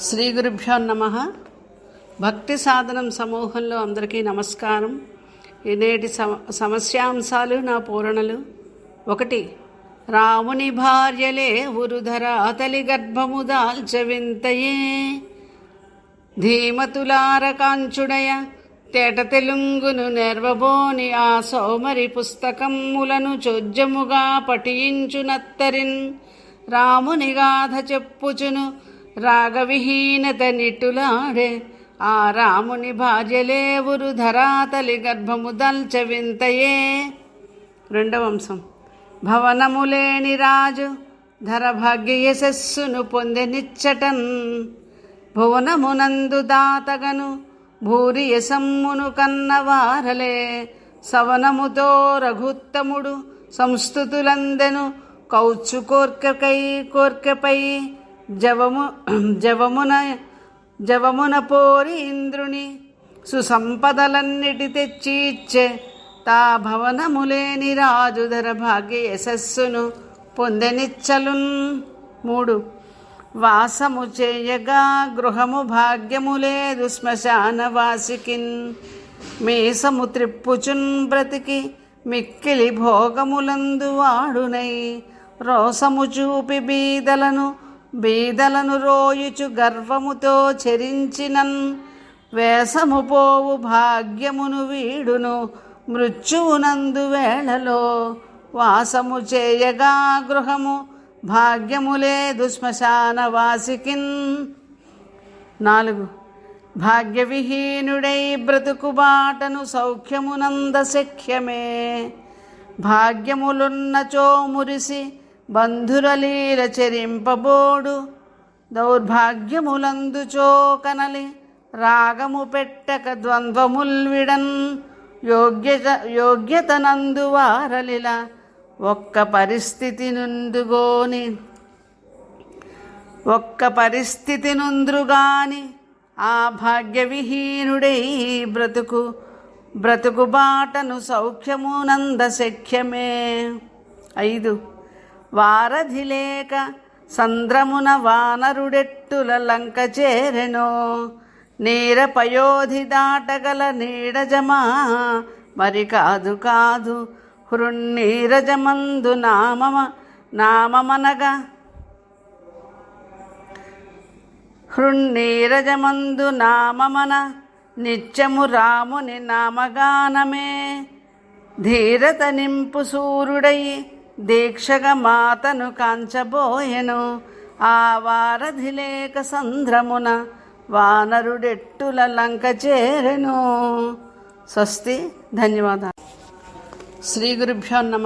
శ్రీ గురుభ్యో నమ. భక్తి సాధనం సమూహంలో అందరికీ నమస్కారం. ఇనేటి నేటి సమ సమస్యాంశాలు నా పూరణలు. ఒకటి రాముని భార్యలే ఉరుధర అతలి గర్భము దాల్చవింతయే. ధీమతులార కాంచుడయ తేట తెలుంగును నెర్వబోని ఆ సౌమరి పుస్తకములను చోద్యముగా పఠించునత్తరిన్. రాముని గాథ చెప్పుచును రాగవిహీనత నిట్టులాడే ఆ రాముని భార్యలేవురు ధరాతలి గర్భము దల్చవింతయే. రెండవ అంశం. భవనములేని రాజు ధరభాగ్య యశస్సును పొందెనిచ్చటన్ భువనమునందు దాతగను భూరి యసమ్మును కన్నవారలే. సవనముతో రఘుత్తముడు సంస్థుతులందెను కౌచు కోర్కెకై కోర్కెపై జవము జవమున జవమున పోరి ఇంద్రుని సుసంపదలన్నిటి తెచ్చిచ్చే తా భవనములేని రాజుధర భాగ్య యశస్సును పొందెనిచ్చలున్. మూడు. వాసము చేయగా గృహము భాగ్యము లేదు శ్మశానవాసికిన్ మీసము త్రిప్పుచున్ బ్రతికి మిక్కిలి భోగములందు వాడునై రోసము చూపి బీదలను బీదలను రోయుచు గర్వముతో చెరించినన్ వేసము పోవు భాగ్యమును వీడును మృత్యువునందు వేళలో వాసము చేయగా గృహము భాగ్యము లేదు శ్మశాన వాసికిన్. నాలుగు భాగ్యవిహీనుడై బ్రతుకు బాటను సౌఖ్యమునంద శక్యమే భాగ్యములున్నచో మురిసి బంధురలీల చెరింపబోడు దౌర్భాగ్యములందుచో కనలి రాగము పెట్టక ద్వంద్వముల్విడన్ యోగ్యత యోగ్యతనందు వారలిల. ఒక్క పరిస్థితి నుండుగోని ఒక్క పరిస్థితి నుంద్రుగాని. ఆ భాగ్యవిహీనుడై బ్రతుకు. బ్రతుకు బాటను సౌఖ్యమునంద శక్యమే ఐదు. వారధిలేక సంద్రమున వానరుడెట్టుల లంక చేరెనో. నీర పయోధి దాటగల నీడజమా? మరి కాదు కాదు హృన్నీరజమందు నామమ నామమనగా. హృన్నీరజమందు నామమన నిత్యము రాముని నామగానమే. ధీరత నింపు సూర్యుడయి దీక్షగా మాతను కాంచబోయెను. ఆ వారధి లేక సంద్రమున వానరుడెట్టుల లంక చేరెను. స్వస్తి. ధన్యవాదాలు. శ్రీ గురుభ్యో నమ.